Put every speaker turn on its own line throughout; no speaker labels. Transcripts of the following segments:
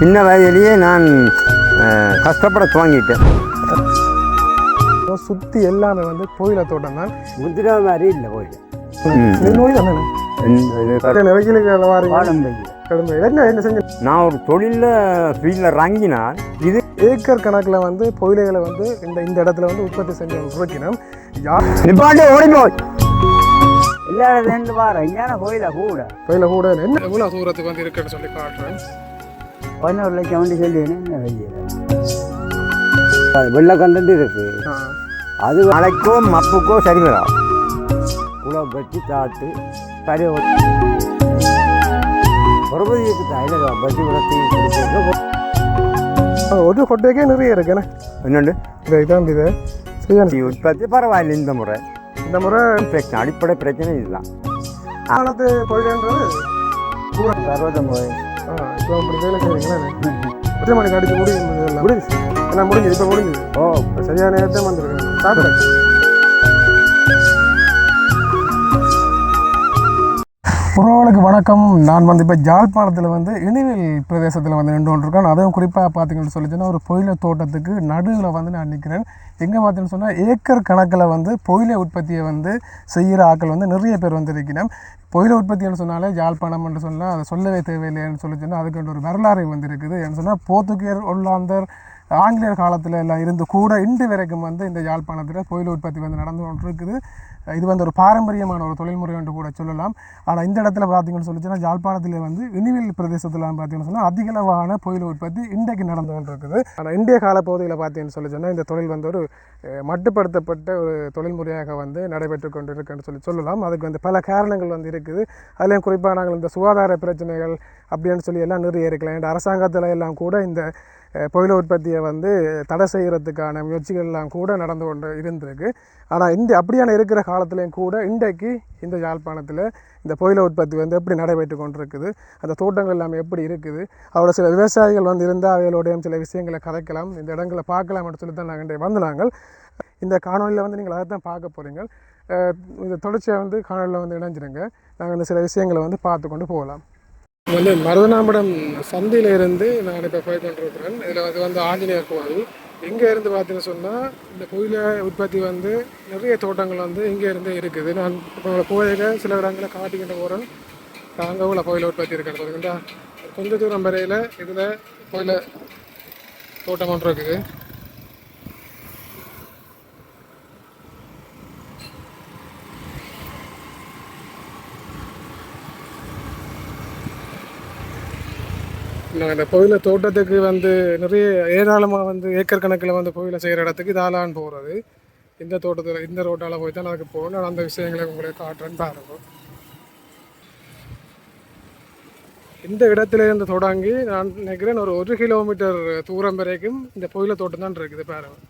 சின்ன வயதிலேயே நான் கஷ்டப்பட துவங்கிட்டேன்.
சுற்றி எல்லாமே வந்து கோயிலை தோட்டம் தான்.
முந்திரா மாதிரி இல்லை கோயில்.
நான் ஒரு தொழிலில் ஃபீல்டில் இறங்கினால் இது
ஏக்கர் கணக்கில் வந்து புயலைகளை வந்து இந்த இந்த இடத்துல வந்து உற்பத்தி செஞ்சு உருவாக்கினோம்
எல்லா ரெண்டு வாரம் கோயில கூட.
புயல கூட. என்ன? எவ்வளோ தூரத்துக்கு வந்து இருக்குன்னு சொல்லி காட்டுறேன்.
பதினோரு லட்சம் வண்டி சொல்லி என்ன வெயில் வெள்ளை கண்டது இருக்கு. அது
மழைக்கோ மப்புக்கோ சரி வரும்.
குளம் வெட்டி தாத்து சரி பருவதிக்கு விளத்தி கொடுத்து
ஆ, ஒரு கொட்டைக்கே நிறைய இருக்குண்ணே
என்னண்டு?
இந்த இதான் இது. சரியான
உற்பத்தி பரவாயில்லை இந்த முறை.
இந்த முறை
பிரச்சனை அடிப்படை பிரச்சனை இதுதான்.
காலத்து புயலன்றது
அறுபத்தொம்பது
ஆ இப்போ அப்படி வேலை செய்வீங்களே எத்தனை மணிக்கு அடிச்சு முடியுது முடிஞ்சு எல்லாம் முடிஞ்சுது இப்போ முடிஞ்சுது.
ஓ
சரியான நேரத்தை வந்துருக்கேன் சாப்பிடாச்சு உறவுகளுக்கு வணக்கம். நான் வந்து இப்போ ஜாழ்ப்பாணத்தில் வந்து இனிவில் பிரதேசத்தில் வந்து நின்று கொண்டிருக்கேன் அதுவும் குறிப்பாக பார்த்தீங்கன்னு சொல்லி சொன்னால் ஒரு புயல தோட்டத்துக்கு நடுவில் வந்து நான் நிற்கிறேன் எங்கே பார்த்தீங்கன்னு சொன்னால் ஏக்கர் கணக்கில் வந்து புயல உற்பத்தியை வந்து செய்கிற ஆட்கள் வந்து நிறைய பேர் வந்து இருக்கிறேன் புயல உற்பத்தின்னு சொன்னாலே ஜாழ்ப்பாணம் என்று சொன்னால் அதை சொல்லவே தேவையில்லைன்னு சொல்லி சொன்னால் அதுக்கு ஒரு வரலாறு வந்து இருக்குது. ஏன்னு சொன்னால் போர்த்துகேர் ஒல்லாந்தர் ஆங்கிலேயர் காலத்தில் எல்லாம் இருந்து கூட இன்று வரைக்கும் வந்து இந்த யாழ்ப்பாணத்தில் கோயில் உற்பத்தி வந்து நடந்து கொண்டிருக்குது. இது வந்து ஒரு பாரம்பரியமான ஒரு தொழில்முறை என்று கூட சொல்லலாம். ஆனால் இந்த இடத்துல பார்த்தீங்கன்னு சொல்லி ஜாழ்ப்பாணத்தில் யாழ்ப்பாணத்தில் வந்து இனிவில் பிரதேசத்தில் பார்த்தீங்கன்னு சொன்னால் அதிகளவான புயல் உற்பத்தி இன்றைக்கு நடந்து கொண்டு இருக்குது ஆனால் இந்திய காலப்பகுதியில் பார்த்தீங்கன்னு சொல்லி சொன்னால் இந்த தொழில் வந்து ஒரு மட்டுப்படுத்தப்பட்ட ஒரு தொழில்முறையாக வந்து நடைபெற்று கொண்டு இருக்குன்னு சொல்லி சொல்லலாம். அதுக்கு வந்து பல காரணங்கள் வந்து இருக்குது. அதுலேயும் குறிப்பாக நாங்கள் இந்த சுகாதார பிரச்சனைகள் அப்படின்னு சொல்லி எல்லாம் நிறைய இருக்கலாம். அரசாங்கத்தில் எல்லாம் கூட இந்த புயல உற்பத்தியை வந்து தடை செய்கிறதுக்கான முயற்சிகள்லாம் கூட நடந்து கொண்டு இருந்திருக்கு. ஆனால் இந்த அப்படியான இருக்கிற காலத்துலேயும் கூட இன்றைக்கு இந்த யாழ்ப்பாணத்தில் இந்த புயல உற்பத்தி வந்து எப்படி நடைபெற்று கொண்டிருக்குது அந்த தோட்டங்கள் எல்லாமே எப்படி இருக்குது அவரோட சில விவசாயிகள் வந்து இருந்தால் அவையோடையும் சில விஷயங்களை கதைக்கலாம் இந்த இடங்களை பார்க்கலாம்னு சொல்லி தான் நாங்கள் வந்து நாங்கள். இந்த காணொலியில் வந்து நீங்கள் அதை தான் பார்க்க போகிறீங்க இந்த தொடர்ச்சியாக வந்து காணொலியில் வந்து இணைஞ்சிருங்க. நாங்கள் இந்த சில விஷயங்களை வந்து பார்த்து கொண்டு போகலாம். வந்து மருதனாம்படம் சந்தையில் இருந்து நான் இப்போ போய் கொண்டிருக்கிறேன் இதில் வந்து வந்து ஆஞ்சநேயர் கோவில் இங்கே இருந்து பார்த்தீங்கன்னு சொன்னால் இந்த கோயிலை உற்பத்தி வந்து நிறைய தோட்டங்கள் வந்து இங்கே இருந்து இருக்குது. நான் இப்போ கோயில சில இடங்களை காட்டிக்கிட்டு போகிறேன் அங்கே உள்ள கோயில் உற்பத்தி இருக்கிறது பார்த்தீங்கன்னா கொஞ்ச தூரம் வரையில் இதில் கோயில தோட்டம் ஒன்று இருக்குது. நாங்கள் இந்த கோயில தோட்டத்துக்கு வந்து நிறைய ஏராளமாக வந்து ஏக்கர் கணக்கில் வந்து கோயிலை செய்கிற இடத்துக்கு இதாலான்னு போகிறது இந்த தோட்டத்தில் இந்த ரோட்டால் போய் தான் அதுக்கு போகணும். நான் அந்த விஷயங்களை உங்களுக்கு காட்டுறேன்னு பாருங்க. இந்த இடத்துல இருந்து தொடங்கி நான் நினைக்கிறேன் ஒரு ஒரு கிலோமீட்டர் தூரம் வரைக்கும் இந்த கோயில தோட்டம் தான் இருக்குது பாருங்கள்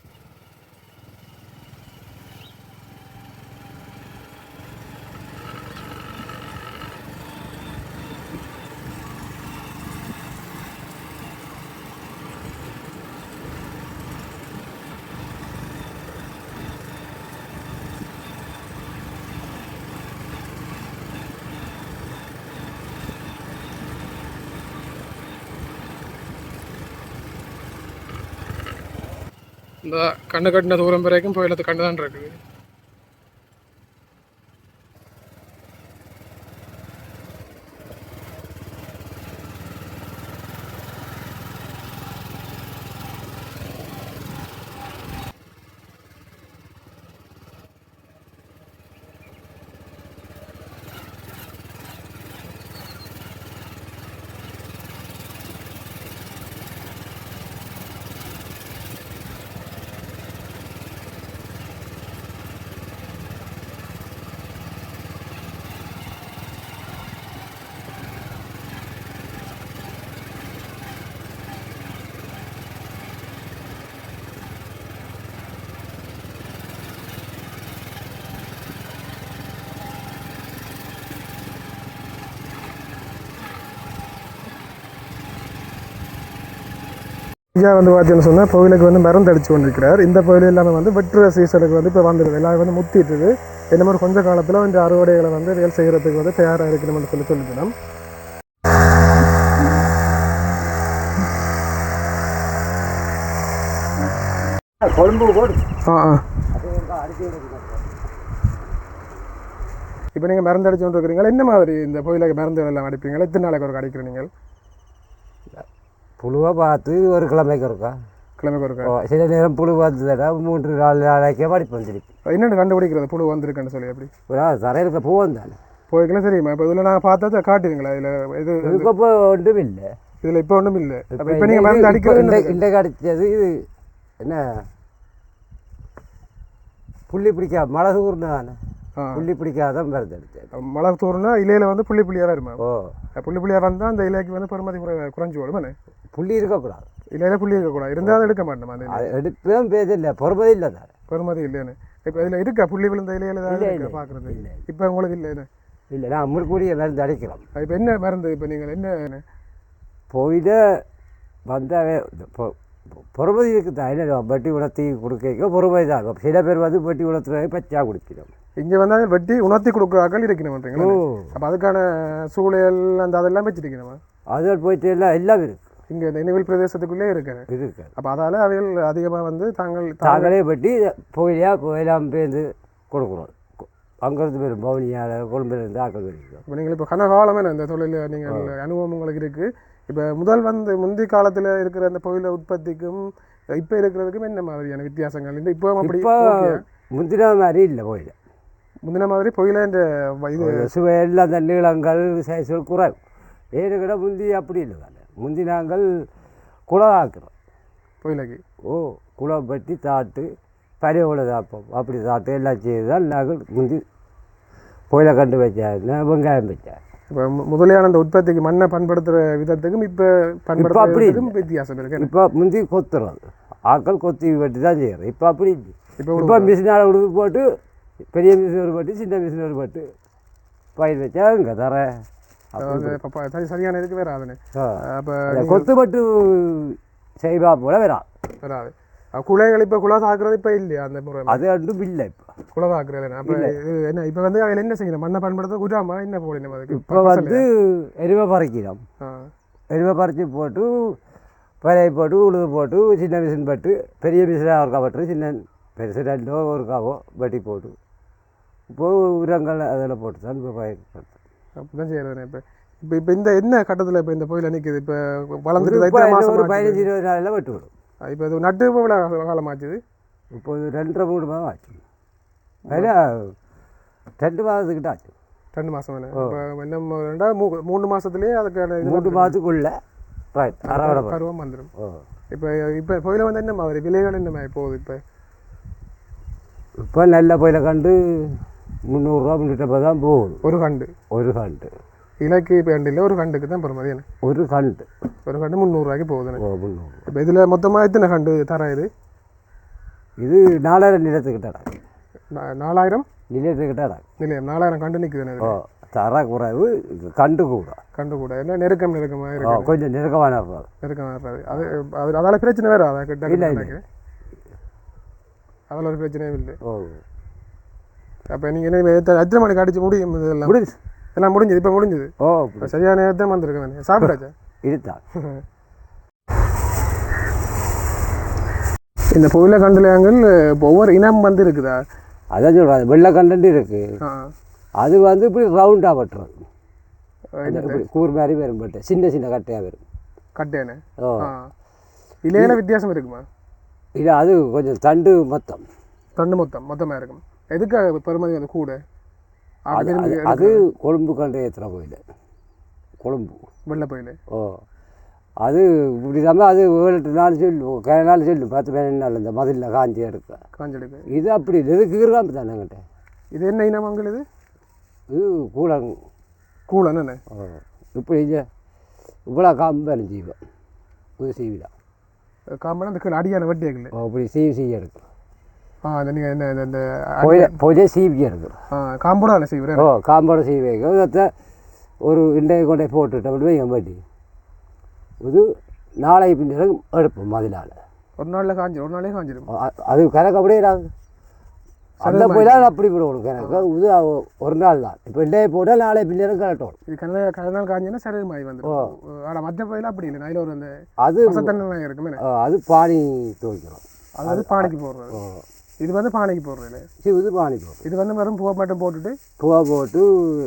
இந்த கண்ணு கட்டின தூரம் வரைக்கும் கோயிலத்து கண்டு தான் இருக்குது. ஐயா வந்து பார்த்தீங்கன்னு சொன்னால் கோவிலுக்கு வந்து மருந்து அடித்து கொண்டிருக்கிறார். இந்த கோவில் இல்லாமல் வந்து வெற்ற சீசனுக்கு வந்து இப்போ வந்துடுது எல்லாமே வந்து முத்திட்டுது. என்ன மாதிரி கொஞ்சம் காலத்தில் இந்த அறுவடைகளை வந்து வேல் செய்கிறதுக்கு வந்து தயாராக இருக்கணும்னு சொல்லி சொல்லிக்கணும் ஆ ஆ. இப்போ நீங்கள் மருந்து அடிச்சு கொண்டு இருக்கிறீங்களா? என்ன மாதிரி இந்த கோயிலுக்கு மருந்து எல்லாம் அடிப்பீங்களா? இத்தனை நாளைக்கு ஒரு அடிக்கிறீங்க
புழுவை பார்த்து ஒரு கிழமைக்கு இருக்கா
கிழமைக்கு
ஓ, சில நேரம் புழு வந்ததுடா மூன்று நாலு நாளைக்கே படிப்போம் திருப்பி
என்னென்னு கண்டுபிடிக்கிறது? புழு வந்திருக்குன்னு சொல்லி எப்படி?
ஒரு தரையில் பூ வந்தானே
போய்க்கலாம் சரிம்மா இப்போ இதில் நான் பார்த்தா காட்டுவீங்களா? இதில் இது
இதுக்கு இப்போ ஒன்றும் இல்லை.
இதில் இப்போ ஒன்றும் இல்லை. இப்போ நீங்கள் மருந்து அடிக்கிறது
இந்த கடிச்சது இது. என்ன? புள்ளி பிடிக்கா மழை ஊர்னதானே
ஆ.
புள்ளி பிடிக்காத மருந்து அடிச்சது
மழை தூர்னா இலையில வந்து புள்ளி புள்ளியாக வருமா
ஓ.
புள்ளி புள்ளியாக வந்தால் அந்த இலைக்கு வந்து பெருமதி குறை- குறைஞ்சு ஓடுமாண்ணே
புள்ளி இருக்கக்கூடாது.
இலையில புள்ளி இருக்கக்கூடாது. இருந்தால் அதை எடுக்க மாட்டோம் அந்த.
அது எடுப்பேன் பேதில்லை பொறுமதி இல்லை தானே
பெருமதி இல்லைன்னு. இப்போ இதில் இருக்கா? புள்ளி விழுந்த இலையில தான்
இல்லை, இல்லை.
பார்க்குறது
இல்லை.
இப்போ உங்களுக்கு இல்லைன்னு
இல்லை நான் முறுக்கூடிய மருந்து அடிக்கிறோம்.
இப்போ என்ன மருந்து? இப்போ நீங்கள் என்ன
போயிட வந்தாவே பொறுமதி இருக்குது? என்ன வட்டி உணர்த்தி கொடுக்க பொறுமதி தான். சில பேர் வந்து வட்டி உணர்த்துறதை பச்சா குடிக்கிறோம்.
இங்கே வந்தால் வெட்டி உணர்த்தி கொடுக்குறாக்கள் இருக்கணும்ன்றீங்களா
ஓ.
அப்போ அதுக்கான சூழல் அந்த அதெல்லாம் வச்சுருக்கணுமா?
அதில் போயிட்டு எல்லாம் எல்லாம் இருக்கு.
இங்கே இந்த இனிவில் பிரதேசத்துக்குள்ளே இருக்கிறேன்
இருக்கு
அப்போ அதால் அவைகள் அதிகமாக வந்து தாங்கள்
தாங்களே வெட்டி போயிலையா போயெல்லாம் பேர்ந்து கொடுக்குறோம் அங்கேருந்து பேர் பவுனியால் கொழும்புலேருந்து ஆக்கள் கிடைக்கும்
இப்போ நீங்கள் இப்போ கனகாலமே இந்த தொழிலில் நீங்கள் அனுபவம் உங்களுக்கு இருக்குது இப்போ முதல் வந்து முந்தி காலத்தில் இருக்கிற அந்த புயல உற்பத்திக்கும் இப்போ இருக்கிறதுக்கும் என்ன மாதிரியான வித்தியாசங்கள்? இந்த இப்போ அப்படி.
முந்தின மாதிரி இல்லை போயில
முந்தின மாதிரி இந்த இது
சுவை எல்லாம் அந்த நீளங்கள் சைஸ்கள் குறைவு. ஏழு கிட முந்தி அப்படி இல்லை. முந்தி நாங்கள் குளம் ஆக்குறோம்
புயலைக்கு
ஓ குளம் வெட்டி தாட்டு பழையோட தாப்போம். அப்படி தாட்டு எல்லாம் செய்து தான் நாங்கள் முந்தி புயலை கண்டு வச்சா வெங்காயம் வச்சேன்
இப்போ முதலியான அந்த உற்பத்திக்கு மண்ணை பண்படுத்துகிற விதத்துக்கும் இப்போ
இப்ப அப்படி
வித்தியாசம் இருக்கு.
இப்போ முந்தி கொத்துறது ஆக்கள் கொத்தி வெட்டி தான் செய்கிறோம் இப்போ அப்படி
இப்போ
இப்போ மிஷினால் உடுப்பு போட்டு பெரிய மிஷின் ஒரு பட்டு சின்ன மிஷின் ஒரு பட்டு பயிர் வச்சா இங்கே தர.
சரியான இதுக்கு வராதுன்னு அப்போ
கொத்து பட்டு செய்வா போல வரா
வராது அப்ப குலைகள் இப்போ குலை தாக்குறது இப்போ இல்லையா அந்த முறை
அது ரெண்டும் இல்லை இப்போ.
குலை இது என்ன இப்போ வந்து அதில் என்ன செய்யணும்? மண்ணை பண்படுத்த குறாமா என்ன போடணும் அதுக்கு?
இப்போ வந்து எருவை பறிக்கிறோம். எருவை பறித்து போட்டு பழைய போட்டு உழுது போட்டு சின்ன மிஷின் பட்டு பெரிய மிஷினாக ஒருக்கா பட்டு சின்ன பெருசு ரெண்டோ ஒருக்காவோ வெட்டி போட்டு. இப்போ உரங்கள் அதில் போட்டு தான் இப்போ பயிர் பண்ணுறோம்.
அப்படிதான் செய்யறது இப்போ இப்போ இப்போ இந்த என்ன கட்டத்தில் இப்போ இந்த புயல நிற்குது இப்போ வளர்ந்துட்டு
பதினஞ்சு இருபது நாளில் வெட்டு விடும்
இப்போ இது நட்டு இவ்வளோ காலம் ஆச்சுது
இப்போ ரெண்டரை மூணு மாதம் ஆச்சு. ரெண்டு மாதத்துக்கிட்ட ஆச்சு.
ரெண்டு மாதம் வேணும் இப்போ இன்னும் ரெண்டா மூ மூணு மாதத்துலேயே அதுக்கான
மூணு மாதத்துக்குள்ள ரைட்.
பருவம் வந்துடும். இப்போ இப்போ புயல வந்து என்ன மாதிரி? விலைகள் என்ன மாதிரி போகுது இப்போ?
இப்போ நல்ல புயலை கண்டு முந்நூறுரூவா முந்நூற்றம்பது தான் போகுது.
ஒரு கண்டு.
ஒரு கண்டு.
இலக்கு இல்லை ஒரு கண்டுக்கு தான் பெறுமதி என்ன
ஒரு கண்டு.
ஒரு கண்டு முந்நூறுரூவாய்க்கு போகுதுன்னு
ஓ முந்நூறு.
இப்போ இதில் மொத்தமாக எத்தனை கண்டு தர இது?
இது நாலாயிரம் நிலத்துக்கிட்டடா.
நாலாயிரம்?
நிலத்துக்கிட்டடா.
நிலையம் நாலாயிரம் கண்டு நிற்குதுன்னு
ஓ தர குறைவு கண்டு கூட.
கண்டு கூட. என்ன நெருக்கம் நெருக்கமாக
ஓ
இருக்கு
கொஞ்சம் நெருக்கமான இருப்பாது
நெருக்கமாக இருக்காது. அது அது அதால் பிரச்சனை வேறு அதை கிட்ட
இல்லை,
அதில் ஒரு பிரச்சனையும் இல்லை.
ஓ.
அப்போ நீங்கள் என்ன எத்தனை மணிக்கு அடிச்சு முடியும் இதெல்லாம்?
முடிஞ்சு.
எல்லாம் முடிஞ்சது இப்போ முடிஞ்சது.
ஓ
சரியான நேரத்தை வந்திருக்கு சாப்பிட்டாச்சா?
இதுதான்
இந்த புயல கண்டுலையாங்கள் இப்போ ஒவ்வொரு இனம் வந்து இருக்குதா?
அதான் சொல்கிறேன் வெள்ளை கண்டன்ட் இருக்குது அது வந்து இப்படி ரவுண்டாக வெட்டுறது இப்படி கூர் மாதிரி வரும் பட்டு சின்ன சின்ன கட்டையாக வரும்.
கட்டேனே
ஓ.
ஆ. இலையில வித்தியாசம் இருக்குமா?
இல்லை அது கொஞ்சம் தண்டு மொத்தம்.
தண்டு மொத்தம் மொத்தமாக இருக்கும். எதுக்காக பெருமதி அது கூட?
அது கொழும்பு கண்டு ஏற்றுற கோயில்? கொழும்பு.
வெள்ளை புயல்
ஓ. அது இப்படி தான் அது ஏழு எட்டு நாள் சொல்லும் கை நாள் சொல்லும் பத்து பதினஞ்சு நாள் இந்த மதிலில் காஞ்சி எடுக்க.
காஞ்செடுக்கு
இது அப்படி இல்லை. இது கீழ்காம்பு தானே என்கிட்ட
இது என்ன இனம் அங்கே இது?
இது கூழங்
கூழ் என்னண்ணே
ஓ இப்படி இவ்வளோ காம்பு வேணும் செய்வோம் இது சீவிடா
காம்பனா அந்த அடியான வெட்டியாக்கல.
ஓ இப்படி சீவி சீவி எடுக்கும்.
ஆ அந்த நீங்கள் இந்த- இந்த
போயில போயிலே சீவி எடுக்கும்
ஆ காம்போட தானே செய்கிறேன்
ஓ காம்போட சீவி வைக்கும் இதை ஒரு இண்டையை கொண்டே போட்டுட்டு அப்படி வைங்க மாட்டி இது நாளை பின்னர் எடுப்போம் மதிலால்
ஒரு நாளில் காஞ்சிடும் ஒரு நாளே காஞ்சிடும்
அது கணக்கு அப்படியே இடாது அந்த போயிலாம் அப்படி விடணும் கணக்கு இது ஒரு நாள் தான் இப்போ இண்டையை போட்டால் நாளை பின்னரும் கரெக்டணும்
இது கண்ண கண்ணால் காஞ்சினா சரி மாதிரி வந்துடும் ஆனால் மற்ற புயல அப்படி இல்லை நைல ஒரு அந்த
அது
இருக்குமே
அது பானி துவைக்கிறோம்
அது வந்து பானைக்கு போடுறது இது வந்து பானைக்கு போடுறது
இது பானி போகும்
இது வந்து வெறும் பூவை மட்டும் போட்டுட்டு?
பூவா போட்டு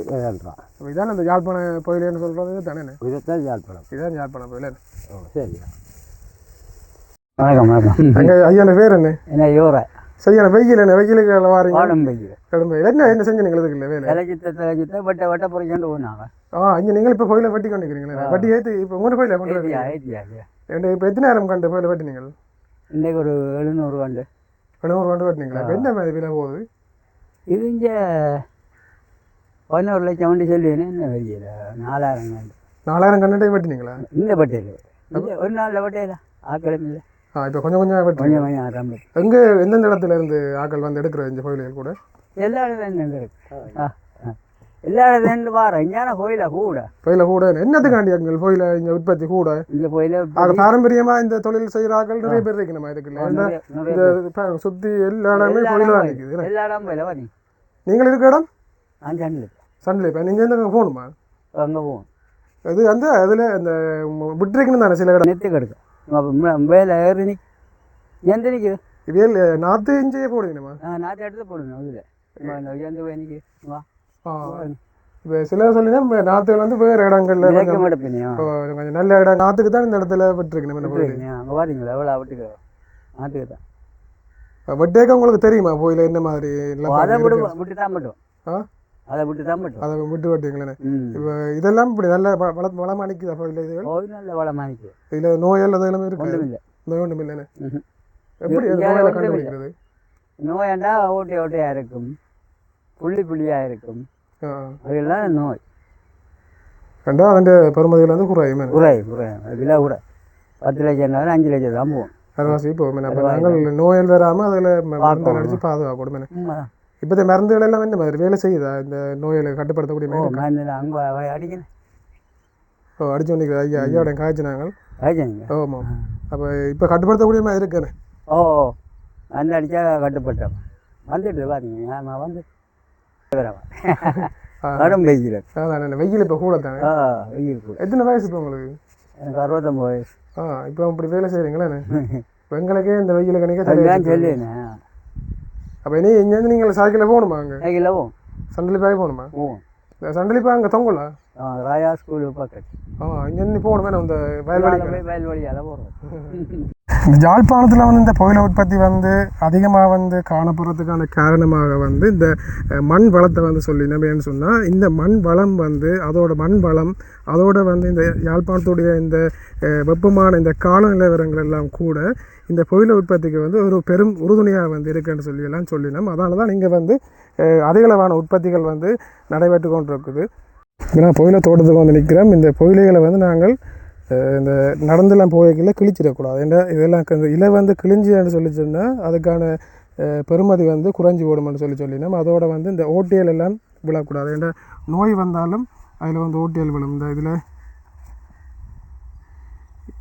விளையாடுறான்
அப்ப இதான் அந்த யாழ்ப்பாண கோயிலேன்னு சொல்கிறது தானே?
இதைத்தான் ஜாழ்ப்பணம்
இதுதான் யாழ்ப்பாண கோயில்
ஓ சரி.
வணக்கம் வணக்கம்.
அங்கே ஐயான பேர் என்ன?
என்ன யோரை?
சரியான வெயில் என்ன? வெயிலுக்கு வாரீங்க?
பாடம் பைக்கு
கிளம்பு என்ன என்ன செஞ்சு எங்களுக்கு இல்லை வேலை?
தலைச்சித்த தலைச்சித்த வட்ட வட்ட பொறிக்கொண்டு போனாங்க
ஆ இங்கே நீங்கள் இப்போ கோயிலை வெட்டி கொண்டு இருக்கிறீங்களா வட்டி ஏற்றி இப்போ உங்களோட கோயிலை கொண்டு
ஏத்தியா ஏத்தியா.
இப்போ எத்தனை நேரம் கண்டு கோயிலை வெட்டி நீங்கள்
இன்னைக்கு ஒரு எழுநூறு கண்டு.
எழுநூறு கொண்டு வெட்டினீங்களா இப்போ என்ன மாதிரி விலை போகுது?
இது இங்கே பதினோரு லட்சம் வண்டி சொல்லுவேன் என்ன வெயில் நாலாயிரம் கண்டு
நாலாயிரம் கண்டுட்டே வெட்டினீங்களா
இந்த பட்டையில் ஒரு நாளில் பட்டையில் ஆக்கிழமை இல்லை.
ஆ இப்போ கொஞ்சம் கொஞ்சம் வெட்டி
கொஞ்சம் கொஞ்சம் ஆரம்பி
எங்கே எந்தெந்த இடத்துல இருந்து ஆக்கள் வந்து எடுக்கிற இந்த கோயில்கள் கூட?
எல்லா இடத்துல இருக்கு ஆ. எல்லா இடத்துல வாரம். இங்கே கோயிலா? கூட.
கோயில கூட என்னத்துக்காண்டி எங்கள் கோயில? இங்கே உற்பத்தி கூட.
இந்த கோயில
ஆக பாரம்பரியமா இந்த தொழில் செய்கிற ஆக்கள் நிறைய பேர் ஏன்னா
நிறைய- நிறைய
இந்த சுத்தி எல்லா இடமே கோயில தான் நிற்குது
எல்லா இடம் போயில வா நீ.
நீங்கள் இருக்க இடம்?
நான்
இப்போ நீங்கள் எந்த போகணுமா?
அங்கே போவோம்.
அது அந்த அதில் இந்த விட்டுருக்கணும் தானே சில இடம்.
நெத்து கிடக்கும் வேலை ஏறி நிக் எந்த நிற்குது
வேல் நாற்று இஞ்சியே போடுங்கம்மா
நான் நாட்டு எடுத்து போடணும் இதில் எந்த வா.
இப்போ சிலர் சொல்லினா நாற்றுகள் வந்து வேறு இடங்கள்ல கொஞ்சம் இப்போ நல்ல இடம். நாற்றுக்கு தான் இந்த இடத்துல விட்டுருக்கணும் என்ன கோயில்
அங்கே பாத்தீங்களா எவ்வளோ விட்டுக்க? நாட்டுக்கு தான்.
வெட்டேக்க உங்களுக்கு தெரியுமா? கோயில என்ன மாதிரி? எல்லாம்
அதை? விட்டு விட்டு தான் மட்டும் அதை விட்டு தான் மட்டும்
அதை விட்டு வெட்டீங்களே இப்போ இதெல்லாம் இப்படி நல்ல வள வள வளமாக நிற்குதா கோயில் இதுகள்
கோவில் நல்ல வளமாக நிற்குது
இதில் நோயல் அது எல்லாமே இருக்கு?
ஒன்றும் இல்லை
நோய் ஒன்றும்
ம்ஹும்.
எப்படி நோயை
ஒன்றும்
கண்டுபிடிக்கிறது?
நோயாண்டா ஓட்டை ஓட்டையாக இருக்கும். புள்ளி புள்ளியாக இருக்கும்.
ஆ
அதெல்லாம் நோய்
கண்டா അതിൻ്റെ பெருமதியில் வந்து குறையுமே
குறை குறை விலை கூட பத்து லட்சம் அஞ்சு லட்சம் தான் போகும்
அரைவாசி போகும் அப்போ நாங்கள் நோயல் வராமல் அதில் மருந்து அடித்து பாதுகாக்கணும்
உண்மைதான்
இப்போ இந்த மருந்துகள் எல்லாம் என்ன மாதிரி வேலை செய்யுதா இந்த நோயை கட்டுப்படுத்தக்கூடிய
ஓ
மாதிரி
மருந்து அங்கே அடிக்கணும்
ஓ அடிச்சு நிற்கிற ஐயா ஐயாவோட காய்ச்சினாங்க
ஆயிடுச்சுங்க
ஆமாம் அப்போ இப்போ கட்டுப்படுத்தக்கூடிய மாதிரி இருக்குண்ணே
ஓ மருந்து அடித்தா கட்டுப்பட்டோம் வந்துட்டு பாருங்க நான் வந்து கடும் வெயில்
அதான் வெயில் இப்போ கூட தானே?
வெயில் கூட.
எத்தனை வயசு இப்போ உங்களுக்கு?
எனக்கு அறுபத்தொம்பது வயசு.
ஆ இப்போ இப்படி வேலை செய்கிறீங்களே இப்போ எங்களுக்கே இந்த வெயில் கணிக்க
அதுதான் சொல்லுவேன்.
அப்போ இனி இங்கேருந்து நீங்கள் சைக்கிளில் போகணுமா அங்கே?
சைக்கிளில் போவோம்.
சண்டலிப்பாய் போகணுமா? இந்த சண்டலிப்பா அங்கே தொங்கலா?
ஆ, ராயா ஸ்கூலு பக்கத்து.
ஆ இங்கே போகணுமே இந்த வயல்வெளி
வயல்வெளியால் போகிறோம்
இந்த ஜாழ்ப்பாணத்தில் வந்து இந்த புயல உற்பத்தி வந்து அதிகமாக வந்து காணப்படுறதுக்கான காரணமாக வந்து இந்த மண் வளத்தை வந்து சொல்லி சொன்னால் இந்த மண் வளம் வந்து அதோட மண் வளம் அதோட வந்து இந்த யாழ்ப்பாணத்துடைய இந்த வெப்பமான இந்த காலநிலவரங்கள் எல்லாம் கூட இந்த புயல உற்பத்திக்கு வந்து ஒரு பெரும் உறுதுணையாக வந்து இருக்குன்னு சொல்லி எல்லாம் சொல்லினோம். அதனால தான் இங்கே வந்து அதிகளவான உற்பத்திகள் வந்து நடைபெற்று கொண்டிருக்குது. ஏன்னா புயல தோட்டத்துக்கு வந்து நிற்கிறோம். இந்த புயலைகளை வந்து நாங்கள் இந்த நடந்தெல்லாம் போய்க்கல கிழிச்சிடக்கூடாது. ஏன்னா இதெல்லாம் இந்த இலை வந்து கிழிஞ்சுன்னு சொல்லி சொன்னால் அதுக்கான பெருமதி பெறுமதி வந்து குறைஞ்சி ஓடும்னு சொல்லி சொல்லினோம். அதோட வந்து இந்த ஓட்டியல் எல்லாம் விழக்கூடாது. ஏன்னா நோய் வந்தாலும் அதில் வந்து ஓட்டியல் விழும். இந்த இதில்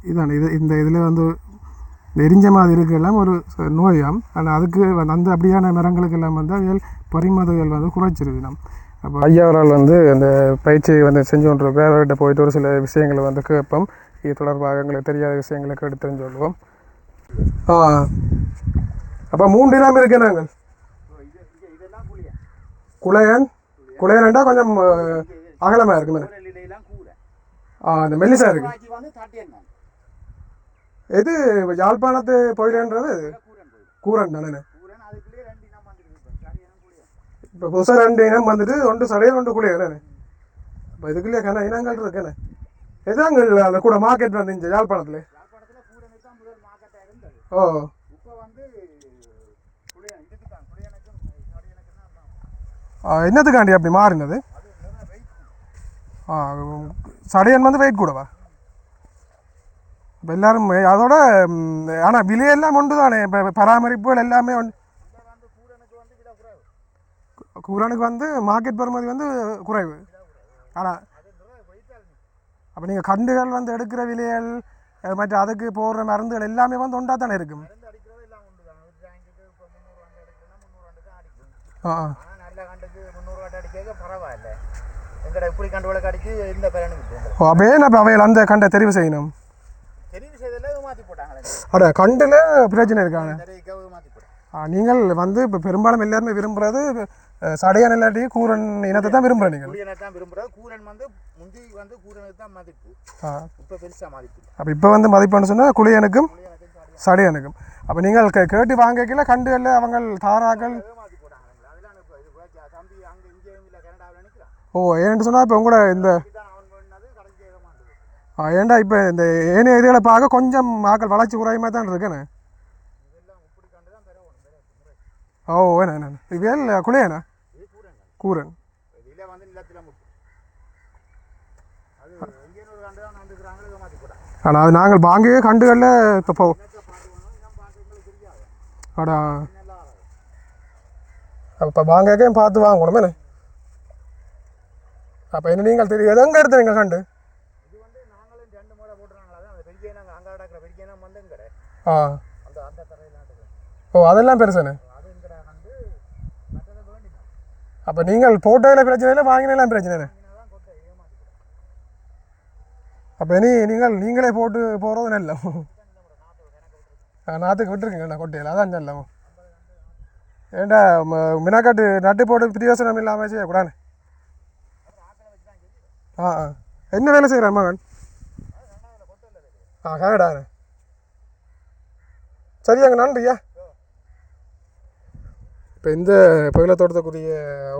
இதான இது இந்த இதில் வந்து இந்த எரிஞ்ச மாதிரி இருக்கலாம் ஒரு ச- நோயாம். ஆனால் அதுக்கு வந்து அந்த அப்படியான மரங்களுக்கு எல்லாம் வந்து அவியல் பரிமதிகள் வந்து குறைச்சிருக்கணும். அப்போ ஐயா அவரால் வந்து அந்த பயிற்சியை வந்து செஞ்சு கொண்டிருக்கார் அவர்கிட்ட போயிட்டு ஒரு சில விஷயங்களை வந்து கேட்போம். இது தொடர்பாக எங்களுக்கு தெரியாத விஷயங்களை கேட்டு தெரிஞ்சு கொள்வோம் ஆ. அப்போ மூன்று இனம் இருக்கு நாங்கள் குளையன் குளையன்டா கொஞ்சம் அஹ், அகலமா இருக்கு ஆ அந்த மெல்லிசா இருக்கு. எது யாழ்ப்பாணத்து பொயிலன்றது? இது கூரன் தானே. இப்போ புதுசாக ரெண்டு இனம் வந்துட்டு ஒன்று சடையை ஒன்று குழியா என்னென்ன இப்போ இதுக்குள்ளே கண்ணா இனங்கள் இருக்கேண்ணே எதாங்கள் அந்த கூட மார்க்கெட் வந்து இந்த யாழ்ப்பாணத்தில்? ஓ. ஆ, என்னத்துக்காண்டி அப்படி மாறினது? ஆ சடையன் வந்து வெயிட் கூடவா? இப்போ எல்லாரும் அதோட ஆனால் விலையெல்லாம் ஒன்று தானே இப்போ பராமரிப்புகள் எல்லாமே ஒன்று கூரனுக்கு வந்து மார்க்கெட் பெறுமதி வந்து குறைவு. ஆனால் அப்போ நீங்கள் கண்டுகள் வந்து எடுக்கிற விலைகள் மற்ற அதுக்கு போடுற மருந்துகள் எல்லாமே வந்து ஒன்றா தானே இருக்கும்? ஆ ஓ அப்போ ஏன் அப்போ அவையில் அந்த கண்டை தெரிவு செய்யணும்?
தெரிவு செய்ததில்
அட கண்டில் பிரச்சனை இருக்காங்க நீங்கள் வந்து இப்போ பெரும்பாலும் எல்லாருமே விரும்புறது அஹ், சடையன் இல்லாட்டி கூரன் இனத்தை தான் விரும்புகிறேன் நீங்கள்.
தான் விரும்புகிறது கூரன் வந்து முந்தி வந்து கூரனுக்கு தான் மதிப்பு. இப்போ பெருசாக மதிப்பு
அப்போ இப்போ வந்து மதிப்புன்னு சொன்னால் குளியனுக்கும் சடையனுக்கும். அப்போ நீங்கள் கே கேட்டு அவங்க தாராக்கள்.
அங்கே இங்கேயும் இல்லை கனடாவில் நிற்கிறான்
ஓ ஏன்னு சொன்னால் இப்போ உங்களோட இந்த ஏன்டா இப்போ இந்த ஏனைய இதுகளை பார்க்க கொஞ்சம் ஆக்கள் வளர்ச்சி குறையுமா தான் இருக்குன்னு ஓ என்ன என்ன இது வேல் குளியனா கூரன்
இதில் வந்து நிலத்தில் முட்டு அது எங்கேயும் ஒரு கண்டு தான் வந்துக்கிறாங்களோ ஏமாற்றி போட்டாங்க
ஆனால் அது நாங்கள் வாங்கியே கண்டுகளில் இப்போ போ அடா அப்போ வாங்கக்கே பார்த்து வாங்கணுமே அப்போ என்ன நீங்கள் தெரியும் எது எங்கே எடுத்து நீங்கள் கண்டு ஆ ஓ அதெல்லாம் பெருசானே அப்போ நீங்கள் போட்டதில் பிரச்சனை இல்லை வாங்கினெல்லாம் பிரச்சனை இல்லை அப்போ இனி நீங்கள் நீங்களே போட்டு போகிறது நல்ல. நாற்றுக்கு விட்டுருக்கீங்களா கொட்டையில். அதான் நல்ல. ஏண்டா ம- மினாக்காட்டு நட்டு போட்டு பிரியோசனம் இல்லாமல் செய்யக்கூடாது ஆ ஆ. என்ன வேலை செய்கிறான் மகன்? ஆ கரெக்டா சரியாங்க நன்றியா இப்போ இந்த புயல தோட்டத்துக்குரிய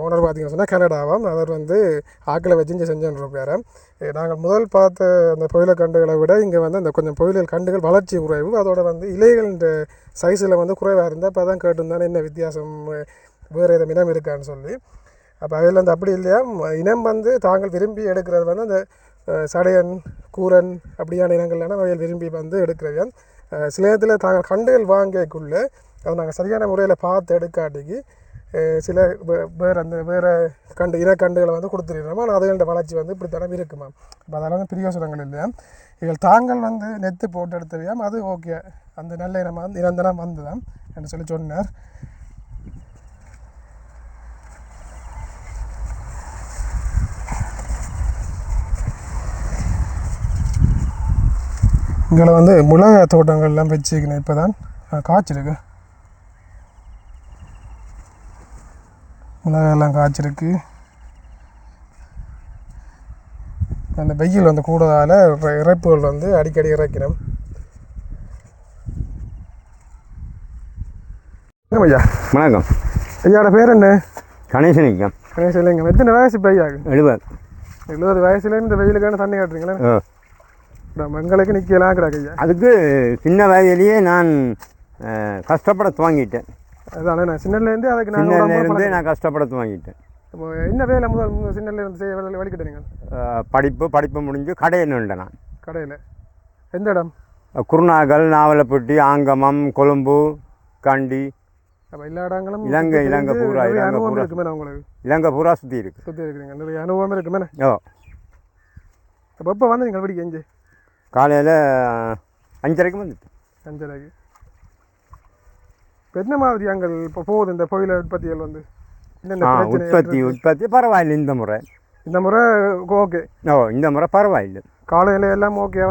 ஓனர் பார்த்தீங்கன்னு சொன்னால் கனடாவாம். அவர் வந்து ஆக்களை வச்சு இங்கே நாங்கள் முதல் பார்த்த அந்த புயல கண்டுகளை விட இங்கே வந்து அந்த கொஞ்சம் புயலியல் கண்டுகள் வளர்ச்சி குறைவு. அதோட வந்து இலைகள்ன்ற சைஸில் வந்து குறைவாக இருந்தால் இப்போ தான் கேட்டிருந்தானே என்ன வித்தியாசம் வேறு எதுவும் இனம் இருக்கான்னு சொல்லி. அப்போ அவையில் வந்து அப்படி இல்லையா? இனம் வந்து தாங்கள் விரும்பி எடுக்கிறது வந்து அந்த சடையன் கூரன் அப்படியான இனங்கள்லாம் அவையில் விரும்பி வந்து எடுக்கிறவன் சில நேரத்தில் தாங்கள் கண்டுகள் வாங்கக்குள்ளே அதை நாங்கள் சரியான முறையில் பார்த்து எடுக்காட்டிக்கு சில வே- வேறு அந்த வேறு கண்டு இனக்கண்டுகளை வந்து கொடுத்துருக்கிறோம். ஆனால் அதுகளோட வளர்ச்சி வந்து இப்படி இருக்குமா அப்போ அதெல்லாம் வந்து பிரியோசனங்கள் இல்லையா இவள் தாங்கள் வந்து நெத்து போட்டு எடுத்தவையாம் அது ஓகே அந்த நல்ல இனமாக வந்து இனந்தனம் வந்துதான் என்று சொல்லி சொன்னார். இங்கே வந்து மிளகா தோட்டங்கள்லாம் வச்சுக்கணும் இப்போ தான் காய்ச்சிருக்கு. மிளகாயெல்லாம் காய்ச்சிருக்கு. அந்த வெயில் வந்து கூடுதலால் இற- இறைப்புகள் வந்து அடிக்கடி இறைக்கணும். என்ன ஐயா.
வணக்கம்.
ஐயாவோட பேர் என்ன?
கணேசனிக்கம்
கணேஷ் இல்லைங்க எத்தனை வயசு இப்போ ஐயாக்கு
எழுபது.
எழுபது வயசுல இந்த வெயிலுக்கான தண்ணி காட்டுறீங்களா? எங்களுக்கு நிற்கலாம் கிடக்கு. ஐயா
அதுக்கு சின்ன வயதிலேயே நான் கஷ்டப்பட துவங்கிட்டேன்.
அதானே நான் சின்னலேருந்து அதுக்கு நான்
சின்னலேருந்து நான் கஷ்டப்பட துவங்கிட்டேன்.
இப்போ என்ன வேலை முதல் முதல் சின்னல இருந்து செய்ய வேலை நீங்கள்?
அஹ், படிப்பு படிப்பு முடிஞ்சு கடையில் நின்றேன் நான்.
கடையில். எந்த இடம்?
குருநாகல் நாவலப்பட்டி ஆங்கமம் கொழும்பு கண்டி.
எல்லா இடங்களும்
இலங்கை, இலங்கை பூரா, இலங்கை பூரா.
உங்களுக்கு.
இலங்கை பூரா சுற்றி இருக்கு.
சுற்றி இருக்கிறீங்க நிறைய அனுபவம் இருக்குமே
ஓ
அப்போ எப்போ வந்து நீங்கள் படிக்க எங்கே
காலையில் அஞ்சரைக்கு வந்துட்டேன்.
அஞ்சரைக்கு. இப்போ என்ன மாதிரி அங்கே இப்போ போகுது இந்த புயல உற்பத்திகள் வந்து?
உற்பத்தி
இருக்கு?
உற்பத்தி பரவாயில்லை இந்த முறை.
இந்த முறை ஓகே.
ஓ இந்த முறை பரவாயில்லை.
காலையில் எல்லாம் ஓகே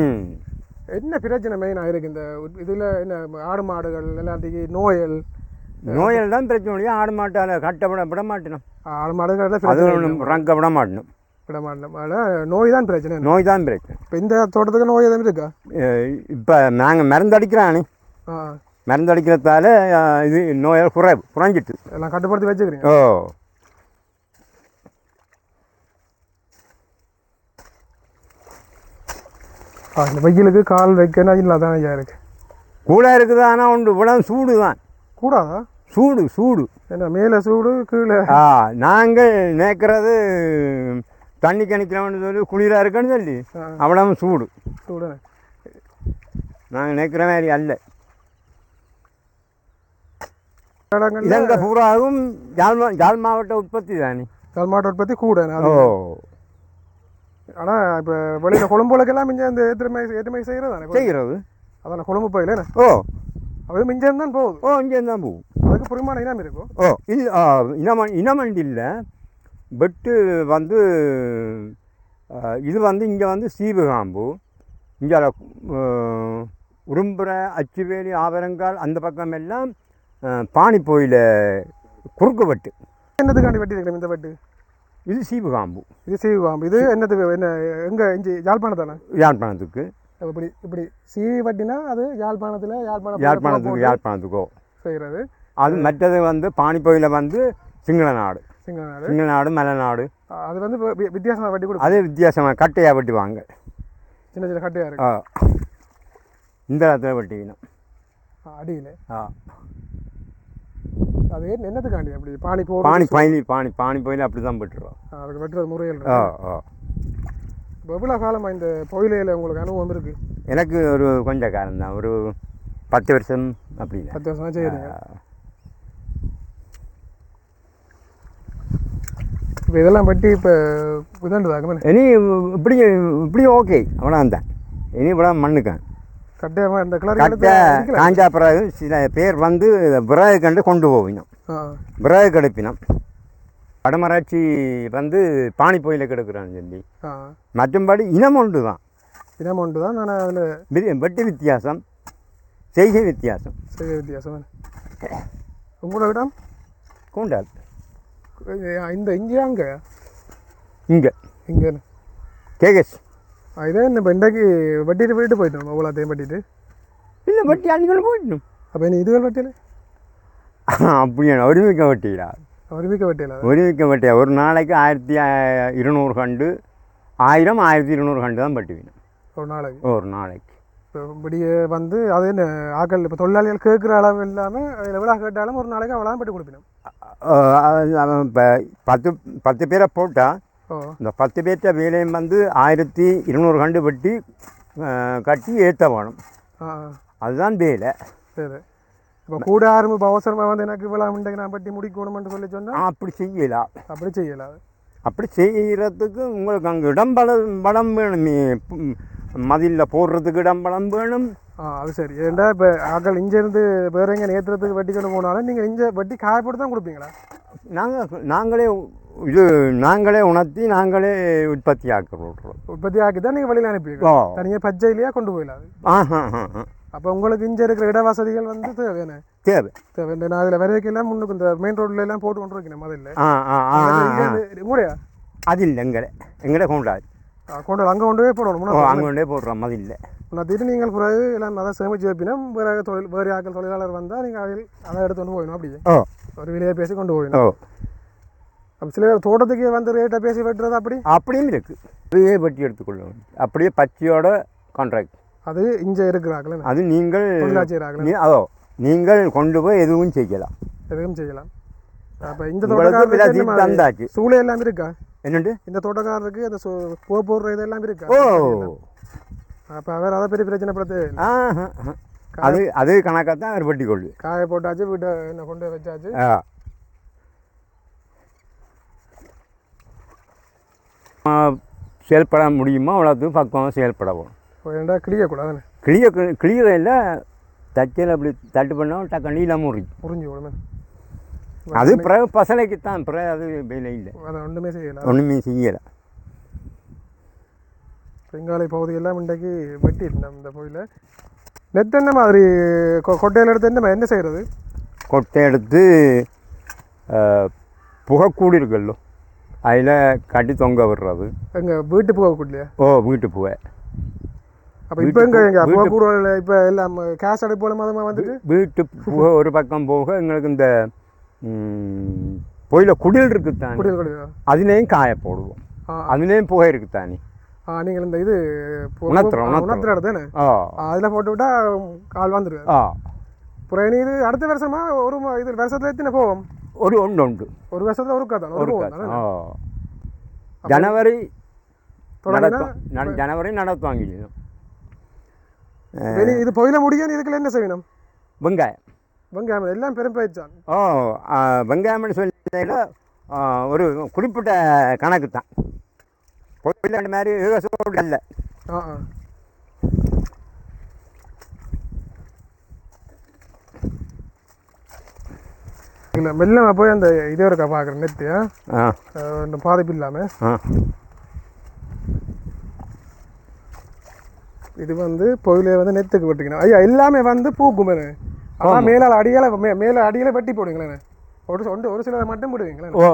ம்.
என்ன பிரச்சனை மெயினாக இருக்குது இந்த இதில் என்ன ஆடு மாடுகள் எல்லாத்துக்கு நோயல்?
நோயால் தான் பிரச்சனை ஆடு மாட்டால் கட்ட விட மாட்டேனும்
ஆடு மாடுகள்
அது ரங்க விட மாட்டணும்.
நோய் தான் பிரச்சனை.
நோய் தான் பிரச்சனை.
இப்போ இந்த தோட்டத்துக்கு நோய் எதுவும் இருக்கா?
இப்போ நாங்கள் மருந்தடிக்கிறானே
ஆ.
மருந்தடிக்கிறதால அஹ், இது நோயால் குறை குறைஞ்சிட்டு.
எல்லாம் கட்டுப்படுத்தி வச்சுக்கிறீங்க?
ஓ.
ஆ இந்த வெயிலுக்கு கால் வைக்கணும் இல்லாதான் ஐயா இருக்கு.
கூட இருக்குது ஆனால் உண்டு இவ்வளவு சூடு தான்.
கூடாதா?
சூடு சூடு.
என்ன மேலே சூடு கீழே.
ஆ நாங்கள் நினைக்கிறது தண்ணி கணிக்கிறோம்னு சொல்லி குளிராக இருக்குன்னு சொல்லி
ஆ.
அவ்வளவு சூடு.
சூடு.
நாங்கள் நினைக்கிற மாதிரி அல்ல. இலங்கை பூராவும் மா- ஜாழ் மாவட்ட உற்பத்தி தானே.
கால் மாட்டு உற்பத்தி கூட
ஓ.
ஆனால் இப்போ வெளியில் கொழும்புகளுக்கெல்லாம் மிஞ்சம் இந்த ஏற்றுமை ஏற்றுமை செய்கிறது தானே?
செய்கிறது
அதான கொழும்பு போயில
ஓ.
அது மிஞ்சம் தான் போகுது.
ஓ இங்கே தான் போகும்.
அதுக்கு புரிமான இனம் இருக்கும்
ஓ இல்லை இனம இனமண்டி இல்லை பெட்டு வந்து இது வந்து இங்கே வந்து சீவகாம்பு. இங்கே உரும்புற அச்சுவேலி ஆவரங்கால் அந்த பக்கம் எல்லாம் பானிப்போயில குறுக்கு வெட்டு.
என்னத்துக்காண்டி வெட்டி இருக்கிறோம் இந்த வெட்டு?
இது சீபகாம்பு
இது சீவாம்பு இது என்னத்துக்கு என்ன எங்கே இஞ்சி யாழ்ப்பாணத்தானே?
யாழ்ப்பாணத்துக்கு.
இப்படி இப்படி சீவி வட்டினா அது யாழ்ப்பாணத்தில் யாழ்ப்பாணம்
யாழ்ப்பாணத்துக்கு யாழ்ப்பாணத்துக்கோ.
செய்கிறது
அது மற்றது வந்து பானிப்போயில வந்து சிங்கள நாடு.
சிங்கள நாடு
சிங்கள நாடு மலைநாடு
அது வந்து வி- வி- வித்தியாசமா வட்டி கொடுக்கும்
அது வித்தியாசமாக கட்டையாக வெட்டுவாங்க
சின்ன சின்ன கட்டையாக இருக்கு.
ஆ. இந்த இடத்துல வெட்டிக்கணும்
அடியில்.
ஆ.
அது என்ன- என்னத்துக்காண்டி அப்படி? பானி போ
பானி பயணி பானி பானி போயில அப்படி தான் வெட்டுறோம்
அதுக்கு வெட்டுறது முறைகள்
ஆ ஆ.
எவ்வளோ காலமாக இந்த புயலையில் உங்களுக்கு அனுபவம் இருக்குது
எனக்கு ஒரு கொஞ்ச காலம் தான். ஒரு பத்து வருஷம் அப்படின்னு
பத்து வருஷமாக செய்யுறீங்க இப்போ இதெல்லாம் வெட்டி இப்போ இதாண்டுதாங்க
இனி இப்படி இப்படி ஓகே அவ்வளோ தான் இனி இவ்வளோ மண்ணுக்கேன்.
கட்டையமாக இந்த கலர்
கட்டை காஞ்சா பிறகு சில பேர் வந்து விறகு கண்டு கொண்டு போவினோம் விறகு கெடுப்பினோம் வடமராட்சி வந்து பானி போயில கெடுக்கிறான்னு சொல்லி. மற்றும்படி இனம் ஒன்று தான்
இனம் ஒன்று தான் நான் அதில்
வெட்டு வித்தியாசம் செய்கை வித்தியாசம்.
செய்ய வித்தியாசம். உங்களோட இடம்?
கூண்டால்.
இந்த இங்கே அங்கே?
இங்கே.
இங்கே
கேகஸ்
இதே இப்போ இன்றைக்கு வட்டிட்டு போயிட்டு போயிட்டோம் அவ்வளோத்தையும் வட்டிட்டு?
இல்லை வெட்டி அன்னைக்கு போயிடணும்
அப்போ நீ இதுகள் வட்டியில்?
அப்படியான ஒருமிக்க வெட்டிடா?
ஒருமிக்க வட்டியில்?
ஒருமிக்க வெட்டியா? ஒரு நாளைக்கு ஆயிரத்தி இருநூறு கண்டு ஆயிரம் ஆயிரத்தி இருநூறு கண்டு தான் வெட்டி வேணும்
ஒரு நாளைக்கு?
ஒரு நாளைக்கு.
இப்போ இப்படி வந்து அது என்ன ஆக்கள் இப்போ தொழிலாளிகள் கேட்குற அளவு இல்லாமல் எவ்வளோ கேட்டாலும் ஒரு நாளைக்கு அவ்வளோ வெட்டி கொடுப்பினோம்
இப்போ பத்து பத்து பேரை போட்டால் இந்த பத்து பேர்த்த வேலையும் வந்து ஆயிரத்தி இருநூறு கண்டு வெட்டி கட்டி ஏற்ற வேணும். அதுதான் வேலை.
சரி இப்போ கூட ஆரம்பி அவசரமாக வந்து எனக்கு இவ்வளோ இன்றைக்கு நான் பட்டி முடிக்கணும்னு சொல்லி சொன்னால்
அப்படி செய்யலாம்
அப்படி செய்யலாம்
அப்படி செய்கிறதுக்கு உங்களுக்கு அங்கே இடம் பலம் பலம் வேணும். மதிலில் போடுறதுக்கு இடம் பலம் வேணும்.
ஆ அது சரி. ஏன்டா இப்போ ஆக்கள் இங்கேருந்து வேற எங்கே நேற்றுறதுக்கு வெட்டி கொண்டு போனாலும் நீங்கள் இங்கே வெட்டி காயப்போட்டு தான் கொடுப்பீங்களா?
நாங்கள் நாங்களே இது நாங்களே உணர்த்தி நாங்களே உற்பத்தி ஆக்கி விட்றோம்
உற்பத்தி ஆக்கி தான் நீங்கள் வெளியில் அனுப்பிடுங்க
ஓ
தனியாக பச்சையிலேயே கொண்டு போயிடலாம்
ஆஹா
அப்போ உங்களுக்கு இங்கே இருக்கிற இட வசதிகள் வந்து தேவையான
தேவை.
தேவை நான் இதில் வரைக்கெல்லாம் முன்னுக்கு இந்த மெயின் ரோட்ல எல்லாம் போட்டு கொண்டு இருக்கேன் முதல்ல.
ஆ ஆ ஆ ஆ, ஆ.
மூடையா
அது இல்லை எங்களை எங்கட கொண்டாது.
கொண்டு அங்கே கொண்டு போய் போடணும்?
அங்கே கொண்டே போடுறோம் மதில்ல.
நான் திடீர் நீங்கள் பிறகு எல்லாம் அதை சேமிச்சு வைப்பினா வேறு தொழில் வேறு ஆக்கள் தொழிலாளர் வந்தால் நீங்கள் அவையில் அதை எடுத்து கொண்டு போயிடணும் அப்படியே
ஓ
ஒரு விலையை பேசி கொண்டு
ஓ
போயிடணும் அப்போ சில தோட்டத்துக்கு வந்து ரேட்டை பேசி வெட்டுறது அப்படி
அப்படியும் இருக்கு அப்படியே வெட்டி எடுத்துக்கொள்ள வேண்டும் அப்படியே பச்சையோட கான்ட்ராக்ட்
அது இங்கே இருக்கிறாங்களே
அது நீங்கள் அதோ நீங்கள் கொண்டு போய் எதுவும் செய்யலாம்
எதுவும் செய்யலாம் அப்போ இந்த தோட்டக்காரருக்கு
தந்தாச்சு
சூளை எல்லாம் இருக்கா
என்னண்டு
இந்த தோட்டக்காரருக்கு அந்த பூ போடுற இதெல்லாம் இருக்கா
ஓ
அப்போ அவர் அதை பெரிய பிரச்சனை படுத்து.
அது அது கணக்காக தான் அவர் வெட்டி கொள்ளு
காய போட்டாச்சு வீட்டை என்ன கொண்டு வச்சாச்சு.
செயல்பட முடியுமோ அவ்வளோத்துக்கு பக்குவமாக செயல்படவும்
ஏன்டா கிளியக்கூடாதுன்னு
கிளிய கிளியறையில் தச்சல் அப்படி தட்டு பண்ணால் டக்கு நீளம் முறி
புரிஞ்சு விடுமே
அது பிறகு பசலைக்கு தான் பிறகு அது வேலை இல்லை.
அதை ஒன்றுமே செய்யலாம்
ஒன்றுமே செய்யலை.
பெங்காலை பகுதியெல்லாம் இன்றைக்கு வெட்டி இருந்தோம் இந்த கோயிலில் நெட் என்ன மாதிரி? கொட்டையில எடுத்து என்ன என்ன செய்கிறது
கொட்டை எடுத்து புகைக்கூடு இருக்குல்லோ அதில் கட்டி தொங்க விடுறது.
எங்கள் வீட்டு போகக்கூடலையா?
ஓ வீட்டு புகை.
அப்போ இப்போ எங்கே எங்கள்
வீட்டு-
போகக்கூட இப்போ எல்லாம் கேஸ் அடுப்பு மதமாக வந்துட்டு?
வீட்டு புகை ஒரு பக்கம் போக எங்களுக்கு இந்த புயல குடில்
குடியல் குடியல்
அதுலேயும் காய போடுவோம். அதுலேயும் புகை இருக்குத்தானே.
ஆ நீங்கள் இந்த இது. உணர்த்துற தானே? அதில் போட்டு விட்டா கால் வந்துடுது இனி இது அடுத்த வருஷமா ஒரு இது வருஷத்துல எத்தனை போவோம்?
ஒரு ஒன்று உண்டு.
ஒரு வருஷத்துல ஒரு கதை ஒரு
ஜனவரி நடத்தும். நட- ஜனவரி நடத்துவாங்க இது.
பொயில முடிய நீ இதுக்குள்ள என்ன செய்யணும்?
வெங்காயம்.
வெங்காயம் எல்லாம் பெரும் பயிற்சான்
ஓ வெங்காயம்னு சொல்லியில் ஒரு குறிப்பிட்ட கணக்கு தான். கோயில் மாதிரி
ஆ ஆ. இல்லை மெல்ல போய் அந்த இதே இருக்கா பார்க்குறேன் நெத்து
ஆ?
இந்த பாதிப்பு இல்லாமல் இது வந்து பொயில வந்து நெத்துக்கு வெட்டிக்கணும் ஐயா எல்லாமே வந்து பூக்குமே ஆனால் மேலால் அடியால மே மேலே அடியால வெட்டி போடுங்களேன். ஒரு ஒரு சிலதை மட்டும் விடுவீங்களேன்
ஓ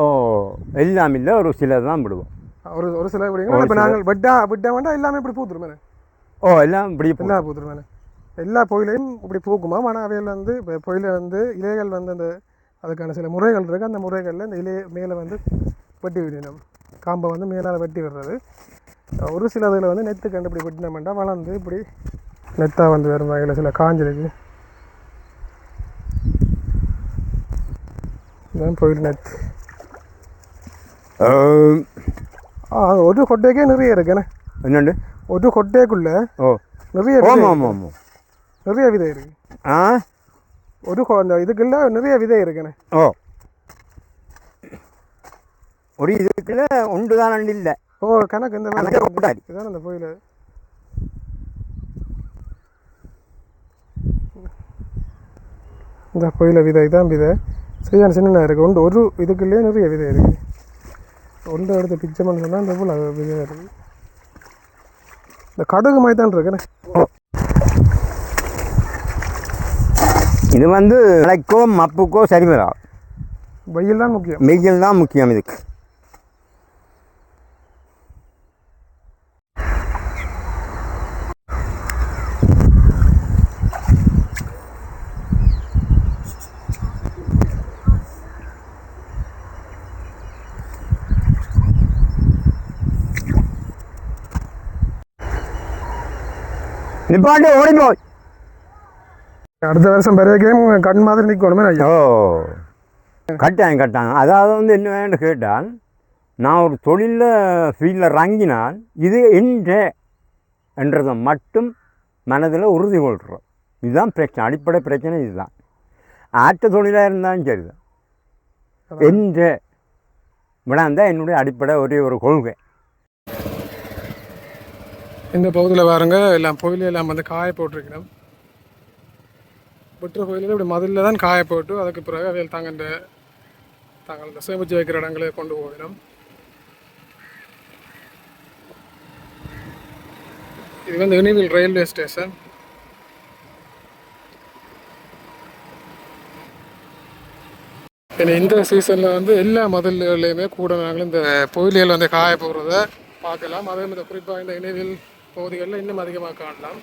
எல்லாம் இல்லை ஒரு சிலர் தான் விடுவோம்
ஒரு ஒரு சில விடுவீங்களா இப்போ நாங்கள் வெட்டா விட்ட வேண்டாம் எல்லாமே இப்படி பூத்துருமே
ஓ எல்லாம் இப்படி போ-
எல்லா பூத்துருமே எல்லா பொயிலையும் இப்படி பூக்குமா. ஆனால் அவையில் வந்து இப்போ பொயில வந்து இலைகள் வந்து அந்த அதுக்கான சில முறைகள் இருக்குது அந்த முறைகளில் இந்த இலைய மேலே வந்து வெட்டி விடணும். காம்பை வந்து மேலால் வெட்டி விடுறது. ஒரு சில இதில் வந்து நெத்து கண்டு இப்படி வெட்டினோம்னா வளர்ந்து இப்படி நெத்தாக வந்து வரும் வகையில் சில காஞ்சிருக்கு இதுதான் பொயில் நெத்து. ஆ ஒரு கொட்டைக்கே நிறைய இருக்குண்ணே
என்னண்டு
ஒரு கொட்டைக்குள்ள
ஓ
நிறைய விதை இருக்கு.
ஆமாம் ஆமாம்
நிறைய விதை இருக்கு
ஆ
ஒரு அந்த இதுக்குள்ள நிறைய விதை இருக்குண்ணே
ஓ ஒரு இதுக்குள்ள உண்டு தான் இல்லை
ஓ கணக்கு இந்த
கணக்கு.
இதான் அந்த கோயில் இந்த கோயில விதை இதான் விதை சரியான சின்ன இருக்கு ஒன்று ஒரு இதுக்குள்ளேயே நிறைய விதை இருக்கு ஒன்று எடுத்து பிக்சர் பண்ண சொன்னால் இந்த போல் விதை இருக்கு இந்த கடுகு மாதிரி தான் இருக்குண்ணே
இது வந்து மழைக்கோ மப்புக்கோ சரி வராது
வெயில் தான் முக்கியம்.
வெயில் தான் முக்கியம் இதுக்கு. நிப்பாட்டி ஓடி போய்
அடுத்த வருஷம் பெரிய கேம் கண் மாதிரி நிற்கணுமே ஐயா.
ஓ கட்டாயம் கட்டாயம். அதாவது வந்து என்ன வேணும் கேட்டால் நான் ஒரு தொழிலில் ஃபீல்டில் இறங்கினால் இது என்ற என்றதை மட்டும் மனதில் உறுதி கொள்கிறோம். இதுதான் பிரச்சனை. அடிப்படை பிரச்சனை இதுதான். ஆட்ட தொழிலாக இருந்தாலும் சரிதான். என்ற விடாந்தான் என்னுடைய அடிப்படை ஒரே ஒரு கொள்கை.
இந்த பகுதியில் பாருங்க எல்லாம் புயல் எல்லாம் வந்து காய போட்டிருக்கணும். விட்டுற புயலில் இப்படி மதிலில் தான் காய போட்டு அதுக்கு பிறகு அவையில் தாங்க தாங்கள் சேமிச்சு வைக்கிற இடங்களை கொண்டு போகணும். இது வந்து இனிவில் ரயில்வே ஸ்டேஷன் ஏன்னா இந்த சீசனில் வந்து எல்லா மதில்களையுமே கூட நாங்கள் இந்த புயலியல் வந்து காய போடுறத பார்க்கலாம். அதே மாதிரி குறிப்பாக இந்த இணைவில் பகுதிகளில் இன்னும் அதிகமாக காணலாம்.